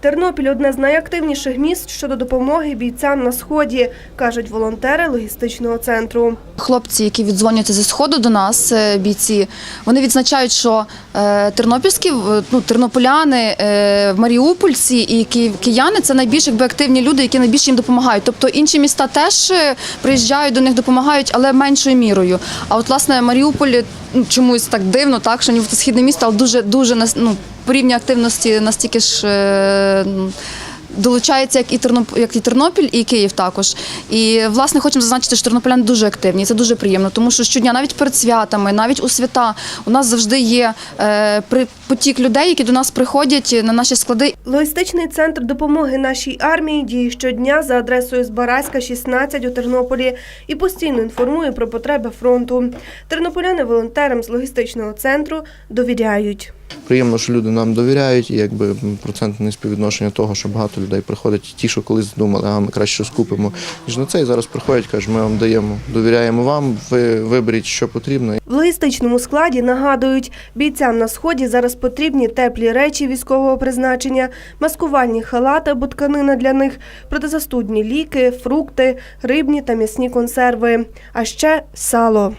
Тернопіль одне з найактивніших міст щодо допомоги бійцям на сході, кажуть волонтери логістичного центру. Хлопці, які віддзвонюються зі сходу до нас, е, бійці, вони відзначають, що е, тернопільські ну, тернополяни, е, маріупольці і кияни це найбільш якби активні люди, які найбільше їм допомагають. Тобто інші міста теж приїжджають до них, допомагають, але меншою мірою. А от власне Маріуполь ну, чомусь так дивно, так що нібито східне місто, але дуже дуже ну, по рівню активності настільки ж. е, Долучається як і Терноп... як і Тернопіль, і Київ також. І власне хочемо зазначити, що тернополяни дуже активні. Це дуже приємно, тому що щодня, навіть перед святами, навіть у свята, у нас завжди є е, потік людей, які до нас приходять на наші склади. Логістичний центр допомоги нашій армії діє щодня за адресою Збаразька, 16 у Тернополі і постійно інформує про потреби фронту. Тернополяни волонтерам з логістичного центру довіряють. Приємно, що люди нам довіряють, і якби процентне співвідношення того, що багато людей приходять, ті, що колись думали, а ми краще щось купимо, ніж на це. Зараз приходять, кажуть, ми вам даємо, довіряємо вам, ви виберіть, що потрібно. В логістичному складі нагадують, бійцям на сході зараз потрібні теплі речі військового призначення, маскувальні халати або тканина для них, протизастудні ліки, фрукти, рибні та м'ясні консерви, а ще сало.